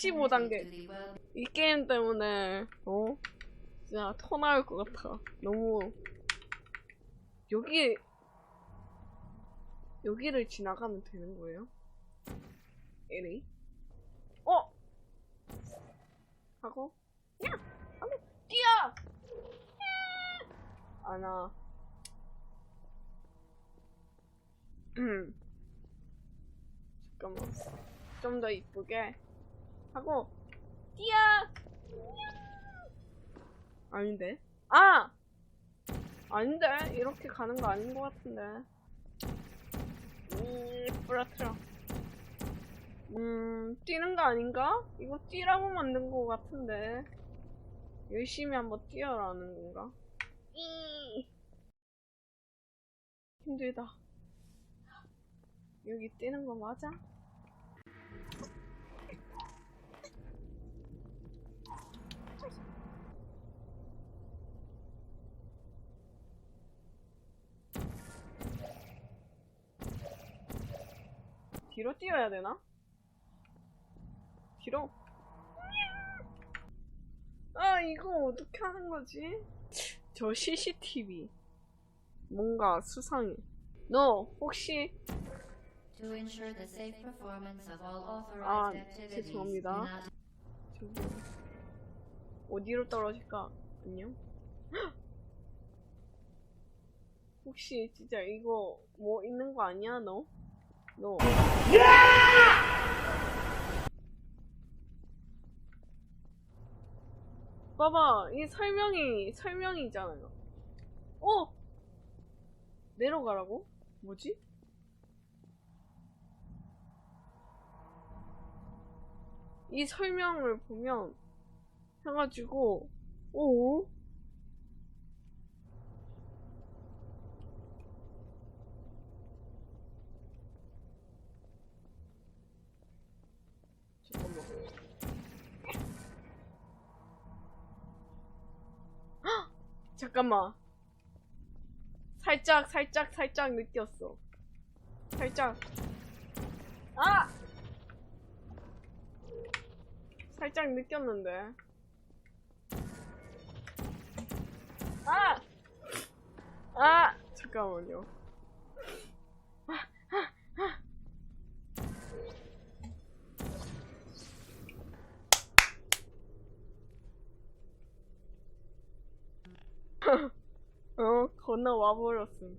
15단계. 이 게임 때문에, 어? 진짜 토 나올 것 같아. 너무. 여기, 여기를 지나가면 되는 거예요? 에리? 어! 하고, 야! 하고, 뛰어! 야! 아나. 음. 잠깐만. 좀 더 이쁘게 하고 뛰어. 아닌데? 아! 아닌데? 이렇게 가는 거 아닌 것 같은데. 음, 부러뜨려. 음, 뛰는 거 아닌가? 이거 뛰라고 만든 거 같은데. 열심히 한번 뛰어라는 건가? 이 힘들다. 여기 뛰는 거 맞아? 뒤로 뛰어야 되나? 뒤로? 아, 이거 어떻게 하는 거지? 저 CCTV. 뭔가 수상해. 너, 혹시, 아. 죄송합니다. 저기, 어디로 떨어질까? 안녕? 혹시 진짜 이거 뭐 있는 거 아니야, 너? 너. 봐봐, 이 설명이, 설명이잖아요. 어! 내려가라고? 뭐지? 이 설명을 보면 해가지고 오 잠깐만 헉! 잠깐만 살짝 살짝 살짝 느꼈어 살짝 아 살짝 느꼈는데. 아! 아! 잠깐만요. 어, 건너와 버렸음.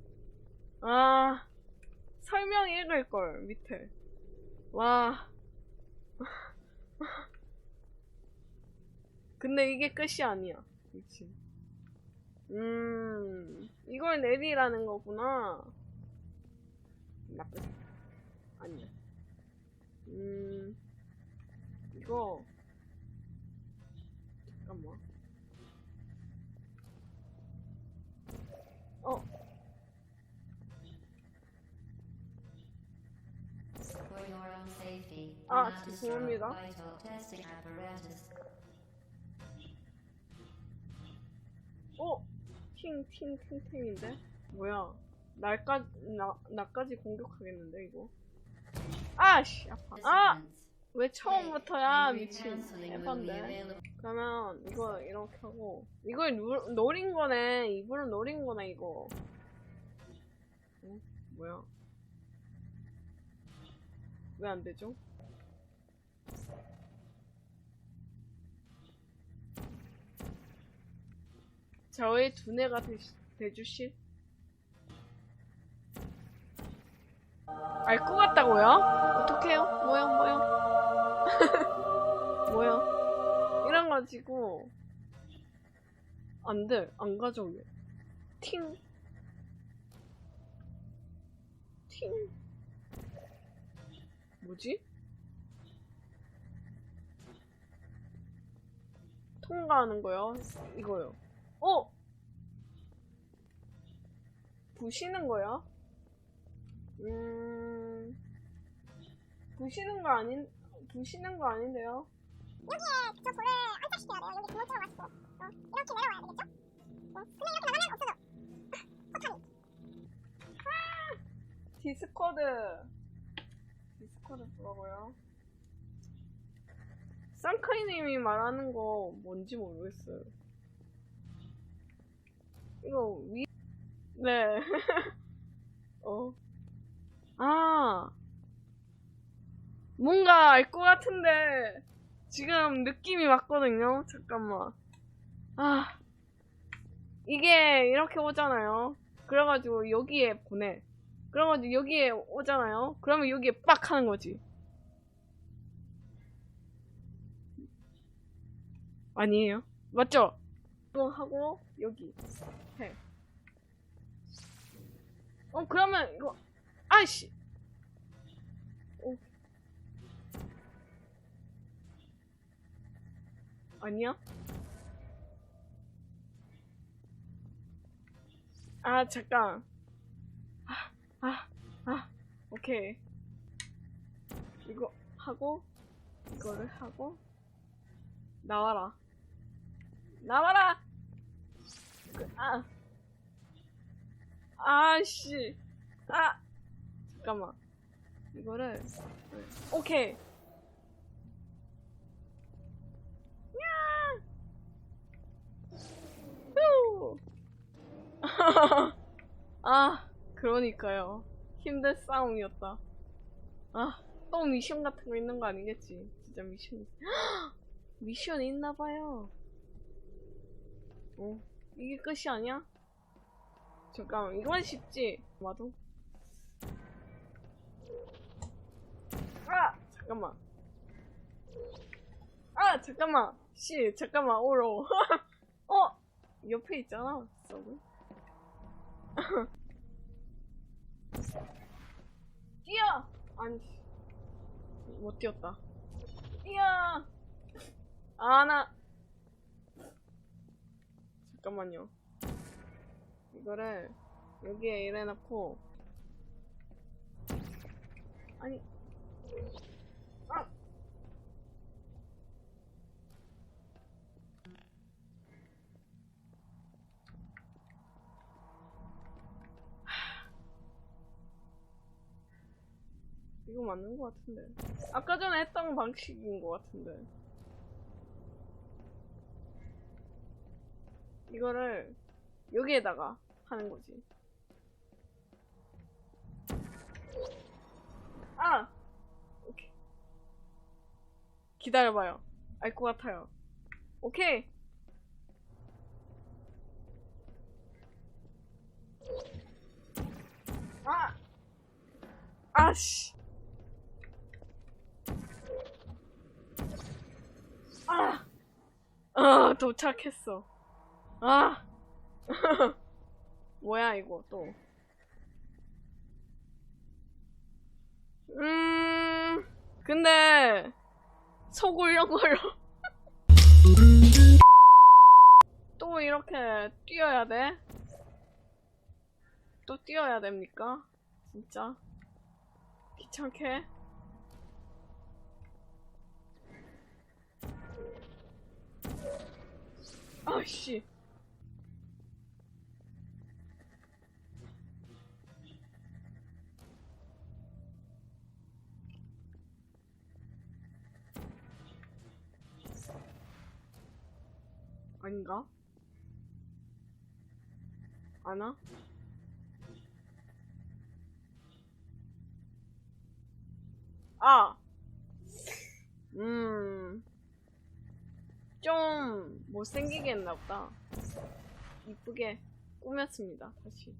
아, 설명 읽을 걸, 밑에. 와. 근데 이게 끝이 아니야. 미친. 음, 이걸 내리라는 거구나. 나쁘지. 아니야. 음, 이거. 잠깐만. 아, 죄송합니다. 어? 팅, 팅, 팅, 팅인데? 뭐야. 날까, 나, 나까지 공격하겠는데, 이거? 아씨, 아파. 아! 왜 처음부터야, 미친. 에반데. 그러면 이거 이렇게 하고 이걸 누, 노린 거네 이불을 노린 거네 이거 어? 뭐야 왜 안 되죠? 저의 두뇌가 되, 돼주실 알 것 같다고요? 어떡해요? 뭐요 뭐요 뭐요 이런 가지고 안 돼. 안 가져올래. 팅. 팅. 뭐지? 통과하는 거요. 이거요. 어! 부시는 거야? 음. 부시는 거 아닌, 부시는 거 아닌데요? 여기에 저 돌을 안착시켜야 돼요. 여기 구멍 뚫어가지고 어, 이렇게 내려와야 되겠죠? 어, 근데 이렇게 나가면 없어져. 포탄이. 디스코드. 디스코드 뭐라고요? 쌍카이님이 말하는 거 뭔지 모르겠어요. 이거 위, 네. 어. 아. 뭔가 알 것 같은데, 지금 느낌이 왔거든요? 잠깐만. 아. 이게 이렇게 오잖아요? 그래가지고 여기에 보내. 그래가지고 여기에 오잖아요? 그러면 여기에 빡 하는 거지. 아니에요. 맞죠? 이거 하고, 여기. 해. 어, 그러면 이거, 아이씨! 어. 아니야? 아, 잠깐. 아, 아, 아, 오케이. 이거 하고, 이거를 하고, 나와라. 나와라! 그, 아. 아씨. 아. 잠깐만. 이거를. 오케이. 아, 그러니까요. 힘든 싸움이었다. 아, 또 미션 같은 거 있는 거 아니겠지? 진짜 미션. 미션 있나봐요. 어, 이게 끝이 아니야? 잠깐만, 이건 쉽지? 맞아? 아! 잠깐만. 아! 잠깐만. 씨, 잠깐만, 오로. 어! 옆에 있잖아, 서브. 뛰어! 아니, 못 뛰었다. 뛰어! 아, 나. 잠깐만요. 이거를 여기에 이래 놓고 아니 아! 이거 맞는 것 같은데. 아까 전에 했던 방식인 것 같은데 이거를 여기에다가 하는 거지. 아! 오케이. 기다려봐요. 알 것 같아요. 오케이. 아! 아씨! 아! 아, 도착했어. 아! 뭐야 이거 또. 음, 근데 속 울렁거려. 또 이렇게 뛰어야 돼? 또 뛰어야 됩니까? 진짜? 귀찮게? 아씨. 아닌가? 아나? 아! 음. 좀 못생기게 했나 보다. 이쁘게 꾸몄습니다, 다시.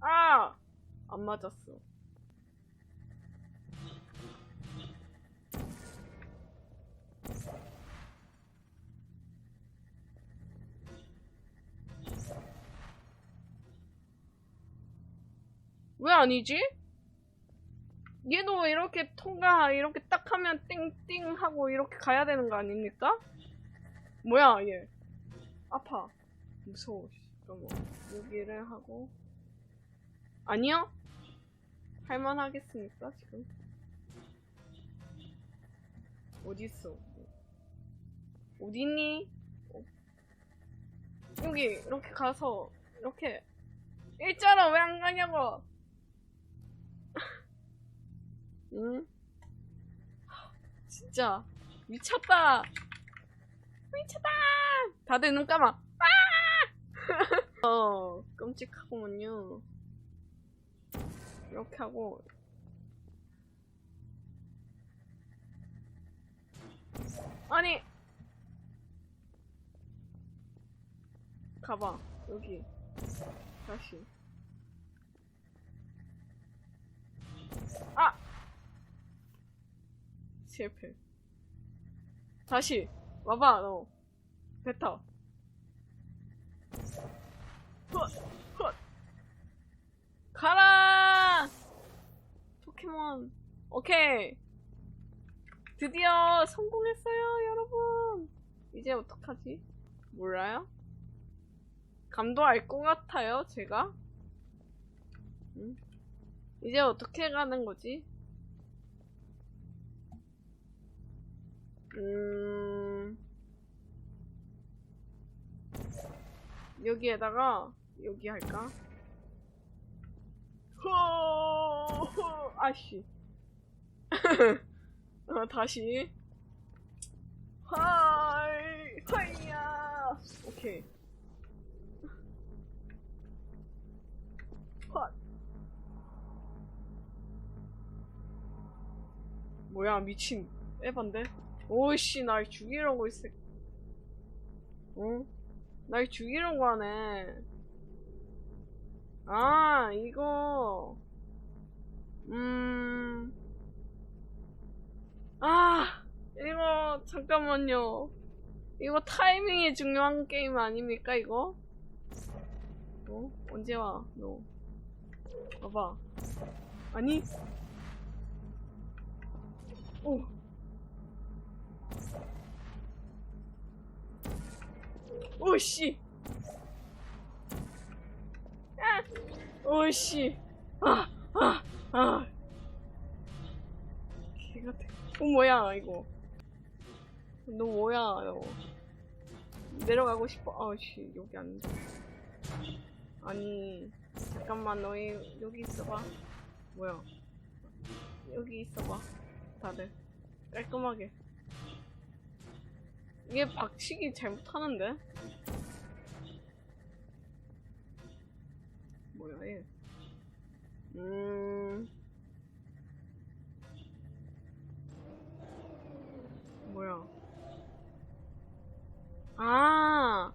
아! 안 맞았어. 왜 아니지? 얘도 이렇게 통과 이렇게 딱 하면 띵띵 하고 이렇게 가야 되는 거 아닙니까? 뭐야 얘 아파 무서워 잠깐만 여기를 하고 아니요 할만하겠습니까 지금 어딨어 어딨니? 어. 여기 이렇게 가서 이렇게 일자로 왜 안 가냐고 응? 진짜 미쳤다 미쳤다 다들 눈 감아 아! 어 끔찍하구먼요 이렇게 하고. 아니. 가봐 여기. 다시. 아! 실패. 다시. 와봐 너. 뱉어 헛, 헛. 가라 포켓몬 오케이 드디어 성공했어요 여러분 이제 어떡하지 몰라요 감도 알 것 같아요, 제가. 응? 이제 어떻게 가는 거지? 음, 여기에다가, 여기 할까? 허, 허, 아씨. 어, 다시. 하이, 하이야. 오케이. 헛. 뭐야 미친 에반데? 오이씨 날 죽이려고 있어 어? 날 죽이려고 하네 아 이거 음... 아 이거 잠깐만요 이거 타이밍이 중요한 게임 아닙니까 이거? 어? 언제 와 너? 봐봐. 아니? 오. 오씨. 아. 오씨. 아, 아, 아. 개 같아. 어, 뭐야, 이거. 너 뭐야, 너. 내려가고 싶어. 아씨, 여기 안 돼. 아니. 잠깐만 너희 여기 있어봐 뭐야 여기 있어봐 다들 깔끔하게 이게 박치기 잘못하는데 얘 음... 뭐야 아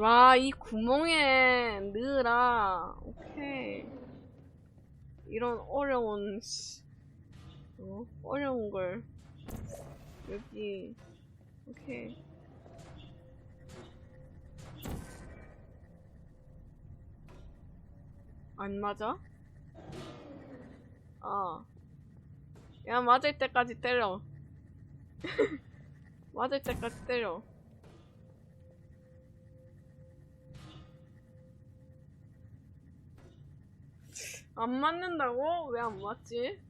와, 이 구멍에 넣으라. 오케이. 이런 어려운, 씨. 어? 어려운 걸. 여기. 오케이. 안 맞아? 아. 야, 맞을 때까지 때려. 맞을 때까지 때려. 안 맞는다고? 왜 안 맞지?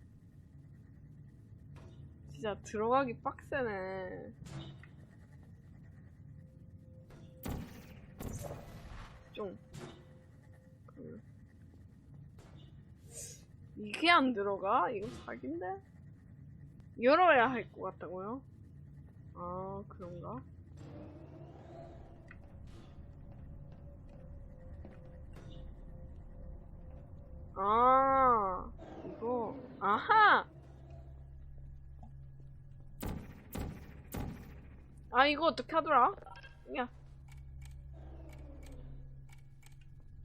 진짜 들어가기 빡세네. 좀. 이게 안 들어가? 이거 사기인데? 열어야 할 것 같다고요? 아, 그런가? 아, 이거. 아하! 아, 이거 어떻게 하더라? 야.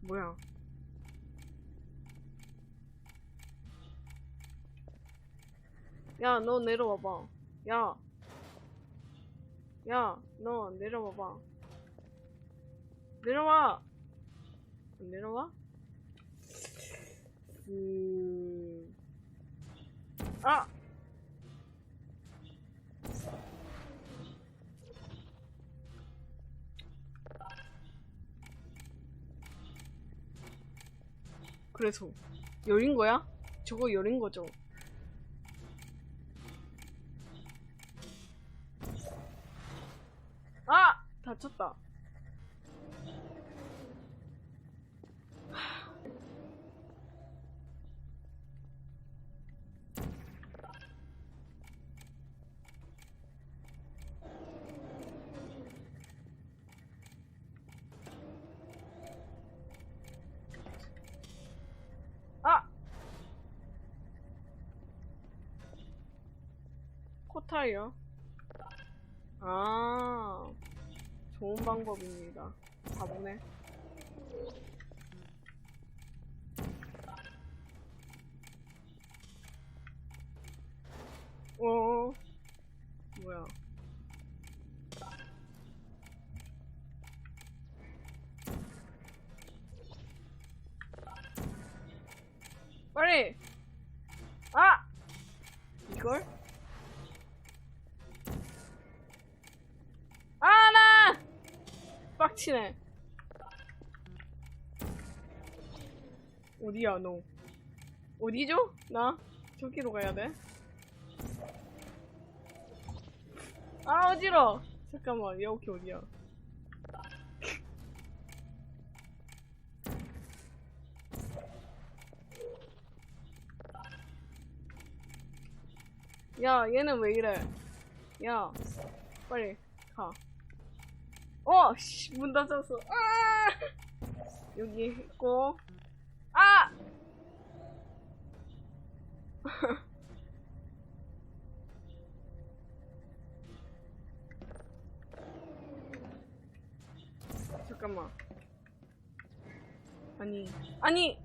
뭐야. 야, 너 내려와봐. 야. 야, 너 내려와봐. 내려와! 안 내려와? 음... 아! 그래서 열린 거야? 저거 열린 거죠? 다쳤다. 코타이요. 아. 아. 좋은 방법입니다. 가보네. 치네. 어디야, 너? 어디죠? 나? 저기로 가야 돼? 아, 어지러! 잠깐만, 여기 어디야? 야, 얘는 왜 이래? 야, 빨리 가. 어, 씨, 문 닫았어. 아! 여기 있고. 아! 잠깐만. 아니, 아니!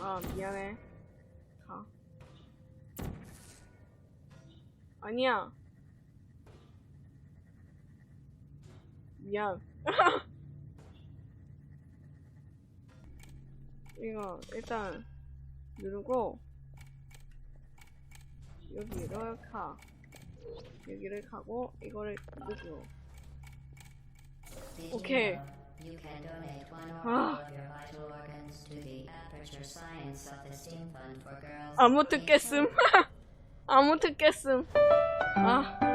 아, 미안해. 아니야. 미안. 이거 일단 누르고 여기를 가. 여기를 가고 이거를 누르고. Did Okay. you know you can donate one or Ah. all of your vital organs to the Aperture Science Self-Esteem Fund for Girls. 아무 듣겠음. 아무 듣겠음. 아.